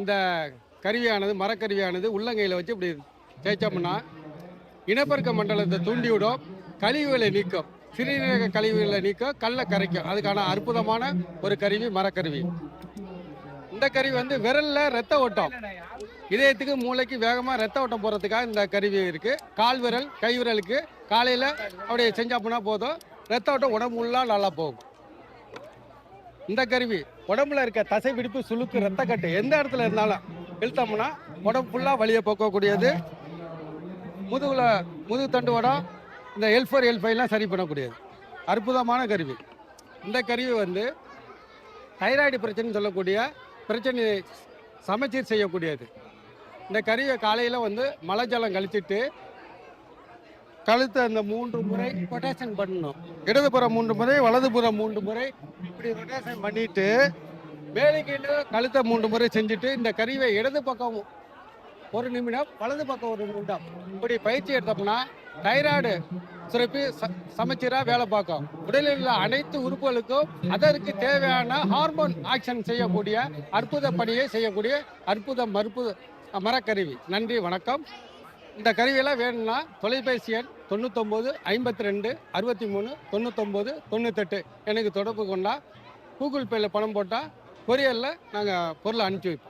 இந்த கருவியானது மரக்கருவியானது உள்ளங்கையில் வச்சு இப்படி தேய்ச்சோம்னா இனப்பெருக்க மண்டலத்தை தூண்டிவிடும் கழிவுகளை நீக்கும். சிறுநீரக கழிவுகளை நீக்கும் கல்லை கரைக்கும். அதுக்கான அற்புதமான ஒரு கருவி மரக்கருவி. இந்த கருவி வந்து விரலில் ரத்த ஓட்டம். இதயத்துக்கு மூளைக்கு வேகமாக ரத்த ஓட்டம் போகிறதுக்காக இந்த கருவி இருக்குது கால் விரல் கை விரலுக்கு காலையில் அப்படியே செஞ்சாப்புனா போதும். ரத்த ஓட்டம் உடம்பு நல்லா போகும். இந்த கருவி உடம்புல இருக்க தசை பிடிப்பு சுழுக்கு ரத்தக்கட்டு எந்த இடத்துல இருந்தாலும் இழுத்தோம்னா உடம்பு ஃபுல்லாக வழியை போக்கக்கூடியது. முதுகில் முதுகு தண்டு வடம் இந்த எல் ஃபோர் எல் ஃபைவ்லாம் சரி பண்ணக்கூடியது. அற்புதமான கருவி. இந்த கருவி வந்து தைராய்டு பிரச்சனைன்னு சொல்லக்கூடிய பிரச்சனையை சமச்சீர் செய்யக்கூடியது. இந்த கருவியை காலையில் வந்து மலை ஜலம் கழிச்சிட்டு கழுத்தை அந்த மூன்று முறை ரொட்டேஷன் பண்ணணும். இடதுபுறம் மூன்று முறை வலதுபுறம் மூன்று முறை இப்படி ரொட்டேஷன் பண்ணிட்டு மேலே கழுத்தை மூன்று முறை செஞ்சுட்டு இந்த கருவியை இடது பக்கம் ஒரு நிமிடம் வலது பக்கம் ஒரு நிமிடம் இப்படி பயிற்சி எடுத்தோம்னா தைராய்டு சுரப்பி ச- வேலை பார்க்கும். உடலில் உள்ள அனைத்து உறுப்புகளுக்கும் அதற்கு தேவையான ஹார்மோன் ஆக்ஷன் செய்யக்கூடிய அற்புத பணியை செய்யக்கூடிய அற்புத மறுப்பு மரக்கருவி. நன்றி வணக்கம். இந்த கருவியெல்லாம் வேணும்னா தொலைபேசி எண் தொண்ணூத்தொம்பது ஐம்பத்தி ரெண்டு அறுபத்தி மூணு தொண்ணூத்தொம்பது தொண்ணூத்தெட்டு எனக்கு தொடர்பு கொண்டா கூகுள் பேயில் பணம் போட்டால் கொரியரில் நாங்கள் பொருளை அனுப்பிச்சி வைப்போம்.